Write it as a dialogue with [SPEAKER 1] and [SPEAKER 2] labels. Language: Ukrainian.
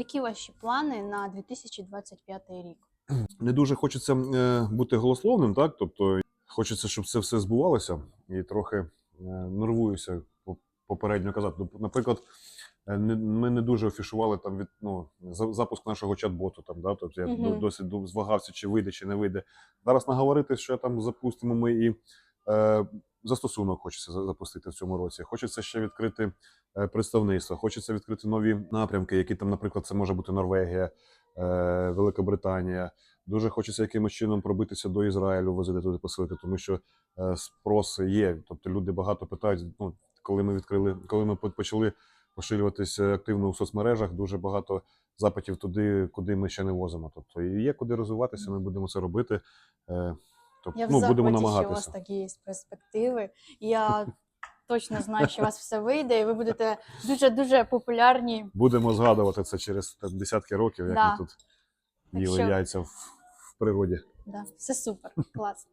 [SPEAKER 1] Які ваші плани на 2025 рік?
[SPEAKER 2] Не дуже хочеться е, бути голословним, так? Тобто хочеться, щоб це все збувалося, і трохи е, нервуюся по- попередньо казати. Ну, Наприклад, е, не- ми не дуже афішували там від ну, запуск нашого чат-боту. Там, да? Тобто я
[SPEAKER 1] Мгм.
[SPEAKER 2] до- досить звагався, чи вийде, чи не вийде. Зараз наговорити, що там запустимо ми і застосунок хочеться за- запустити в цьому році. Хочеться ще відкрити е, представництво, хочеться відкрити нові напрямки, які там, наприклад, це може бути Норвегія, е, Велика Дуже хочеться якимось чином пробитися до Ізраїлю, возити туди посилити, тому що е, спрос є. Тобто люди багато питають. Ну, коли ми відкрили, коли ми почали поширюватися активно у соцмережах, дуже багато запитів туди, куди ми ще не возимо. Тобто є куди розвиватися, ми будемо це робити. Тобто,
[SPEAKER 1] Я в
[SPEAKER 2] ну, будемо
[SPEAKER 1] захваті, що у вас
[SPEAKER 2] намагатися.
[SPEAKER 1] такі є перспективи. Я точно знаю, що у вас все вийде, і ви будете дуже дуже популярні.
[SPEAKER 2] Будемо згадувати це через там, десятки років, як
[SPEAKER 1] Да.
[SPEAKER 2] ми тут їли
[SPEAKER 1] що-
[SPEAKER 2] яйця в, в природі.
[SPEAKER 1] Да, все супер, клас.